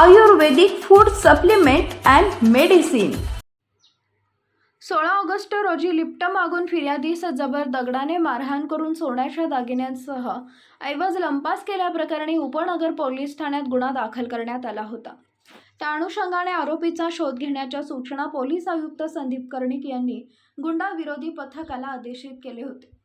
Ayurvedic food supplement and medicine. सोळा August रोजी lift मागून फिर्यादीस जबर दगडाने मारहाण करून सोन्याच्या दागिन्यांसह ऐवज लंपास केल्याप्रकरणी उपनगर पोलीस ठाण्यात गुन्हा दाखल करण्यात आला होता. त्या अनुषंगाने आरोपीचा शोध घेण्याच्या सूचना पोलीस आयुक्त संदीप कर्णिक यांनी गुंडा विरोधी पथकाला आदेशित केले होते.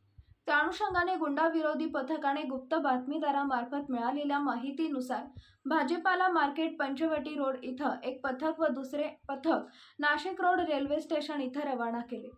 त्या अनुषंगाने गुंडा विरोधी पथकाने गुप्त बातमीदारामार्फत मिळालेल्या माहितीनुसार भाजीपाला मार्केट पंचवटी रोड इथं एक पथक व दुसरे पथक नाशिक रोड रेल्वे स्टेशन इथं रवाना केले.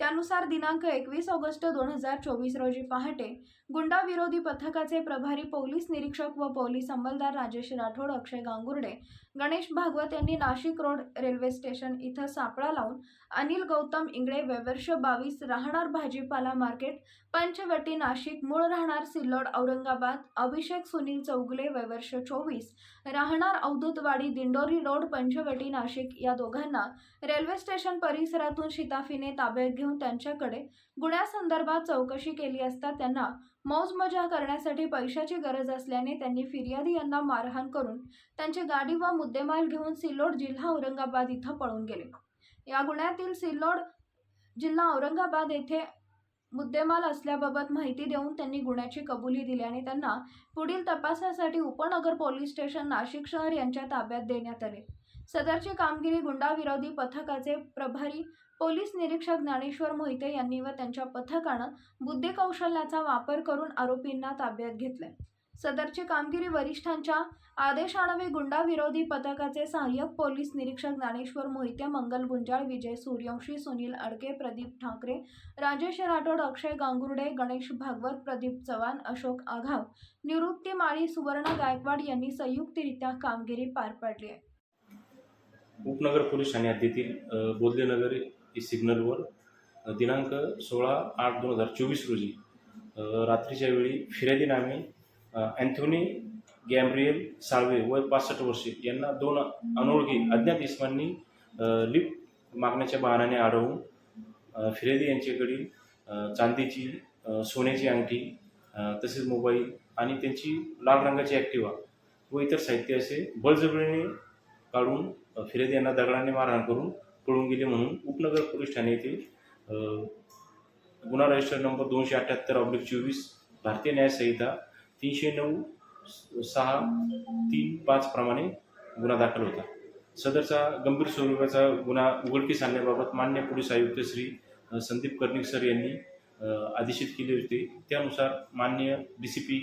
त्यानुसार दिनांक एकवीस ऑगस्ट दोन हजार चोवीस रोजी पहाटे गुंडा विरोधी पथकाचे प्रभारी पोलीस निरीक्षक व पोलीस अंमलदार राजेश राठोड अक्षय गांगुर्डे गणेश भागवत यांनी नाशिक रोड रेल्वे स्टेशन इथं सापळा लावून अनिल गौतम इंगळे वेवर्ष बावीस राहणार भाजीपाला मार्केट पंचवटी नाशिक मूळ राहणार सिल्लोड औरंगाबाद अभिषेक सुनील चौगुले वेवर्ष चोवीस राहणार अवधूतवाडी दिंडोरी रोड पंचवटी नाशिक या दोघांना रेल्वे स्टेशन परिसरातून शिताफीने ताब्यात घेऊन त्यांच्याकडे गुन्ह्यासंदर्भात चौकशी केली असता त्यांना मौजमजा करण्यासाठी पैशाची गरज असल्याने त्यांनी फिर्यादी यांना मारहाण करून त्यांची गाडी व मुद्देमाल घेऊन सिल्लोड जिल्हा औरंगाबाद इथं पळून गेले. या गुन्ह्यातील सिल्लोड जिल्हा औरंगाबाद येथे मुद्देमाल असल्याबाबत माहिती देऊन त्यांनी गुन्ह्याची कबुली दिल्याने त्यांना पुढील तपासासाठी उपनगर पोलीस स्टेशन नाशिक शहर यांच्या ताब्यात देण्यात आले. सदरची कामगिरी गुंडाविरोधी पथकाचे प्रभारी पोलीस निरीक्षक ज्ञानेश्वर मोहिते यांनी व त्यांच्या पथकानं बुद्धिकौशल्याचा वापर करून आरोपींना ताब्यात घेतले सदरची कामगिरी वरिष्ठांच्या आदेशानवे गुंडाविरोधी पथकाचे सहाय्यक पोलीस निरीक्षक ज्ञानेश्वर मोहिते मंगल गुंजाळ विजय सूर्यवंशी सुनील अडके प्रदीप ठाकरे राजेश राठोड अक्षय गांगुर्डे गणेश भागवत प्रदीप चव्हाण अशोक आघाव निवृत्ती माळी सुवर्ण गायकवाड यांनी संयुक्तरित्या कामगिरी पार पाडली आहे. उपनगर पोलीस ठाणे हद्दीतील अ, बोधलेनगर इ सिग्नलवर दिनांक सोळा आठ दोन हजार चोवीस रोजी रात्रीच्या वेळी फिर्यादी नामे अँथोनी गॅम्ब्रियल साळवे वय पासष्ट वर्षे यांना दोन अनोळखी अज्ञात इस्मांनी लिप लिफ्ट मागण्याच्या बहाण्याने अडवून फिर्यादी यांच्याकडील चांदीची सोन्याची अंगठी तसेच मोबाईल आणि त्यांची लाल रंगाची ॲक्टिवा व इतर साहित्य असे बळजबरीने काढून फिर्यादी यांना दगडाने मारहाण करून पळून गेले म्हणून उपनगर पोलीस ठाणे येथे गुन्हा रजिस्टर नंबर दोनशे अठ्ठ्याहत्तर ऑब्लिक चोवीस भारतीय न्याय संहिता तीनशे नऊ सहा तीन पाच प्रमाणे गुन्हा दाखल होता. सदरचा गंभीर स्वरूपाचा गुन्हा उघडकीस आणण्याबाबत मान्य पोलीस आयुक्त श्री संदीप कर्णिक सर यांनी आदेशित केले होते. त्यानुसार मान्य D C P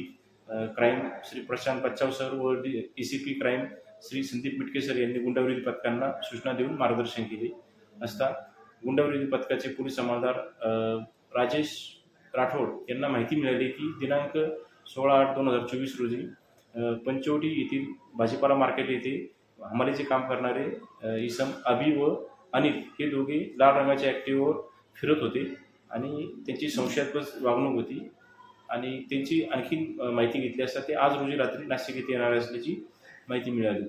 crime Shri Prashant Bachhav sir व D D C P crime Shri Sandeep Mitke sir यांनी गुंडाविरोधी पथकांना सूचना देऊन मार्गदर्शन केले. असता गुंडाविरोधी पथकाचे पोलीस अंमलदार राजेश राठोड यांना माहिती मिळाली की दिनांक सोळा आठ दोन हजार चोवीस रोजी पंचवटी येथील भाजीपाला मार्केट येथे हमालीचे काम करणारे इसम अभि व अनिल हे दोघे लाल रंगाच्या ॲक्टिव्हवर फिरत होते आणि त्यांची संशयास्पद वागणूक होती आणि त्यांची आणखी माहिती घेतली असता ते आज रोजी रात्री नाशिक येथे येणार असल्याची माहिती मिळाली.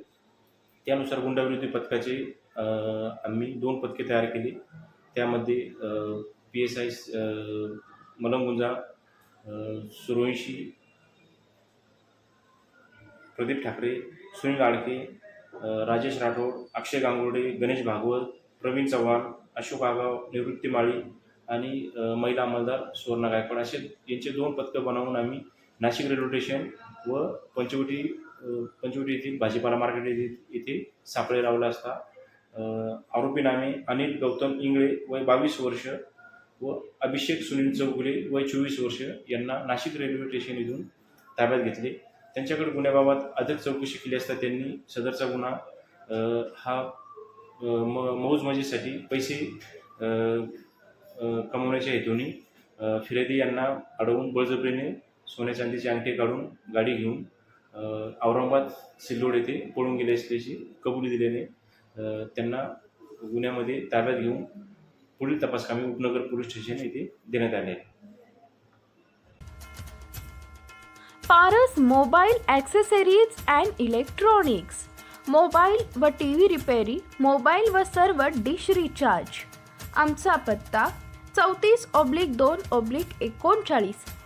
त्यानुसार गुंडाविरोधी पथकाचे आम्ही दोन पथके तयार केली. त्यामध्ये पी एस आय मलंगुंजा अ, प्रदीप ठाकरे सुनील आडके राजेश राठोड अक्षय गांगुर्डे गणेश भागवत प्रवीण चव्हाण अशोक आगाव निवृत्ती माळी आणि महिला अंमलदार सुवर्णा गायकवाड असे यांचे दोन पथकं बनवून आम्ही नाशिक रेल्वे स्टेशन व पंचवटी पंचवटी येथील भाजीपाला मार्केट येथे येथे सापळे लावला असता आरोपी नामे अनिल गौतम इंगळे वय बावीस वर्ष व अभिषेक सुनील चौगुले वय चोवीस वर्ष यांना नाशिक रेल्वे स्टेशन इथून ताब्यात घेतले. त्यांच्याकडे गुन्ह्याबाबत अधिक चौकशी केली असता त्यांनी सदरचा गुन्हा हा म मौजमजेसाठी पैसे कमवण्याच्या हेतूने अ, फिर्यादी यांना अडवून बळजबरीने सोन्या चांदीची अंगठी काढून गाडी घेऊन औरंगाबाद सिल्लोड येथे पळून गेले असल्याची कबुली दिल्याने त्यांना गुन्ह्यामध्ये ताब्यात घेऊन पुढील तपासकामी उपनगर पोलीस स्टेशन येथे देण्यात आले. आहे Paras mobile accessories and electronics. Mobile व टी व्ही रिपेरी मोबाईल व सर्व डिश रिचार्ज. आमचा पत्ता चौतीस ऑब्लिक दोन ऑब्लिक एकोणचाळीस.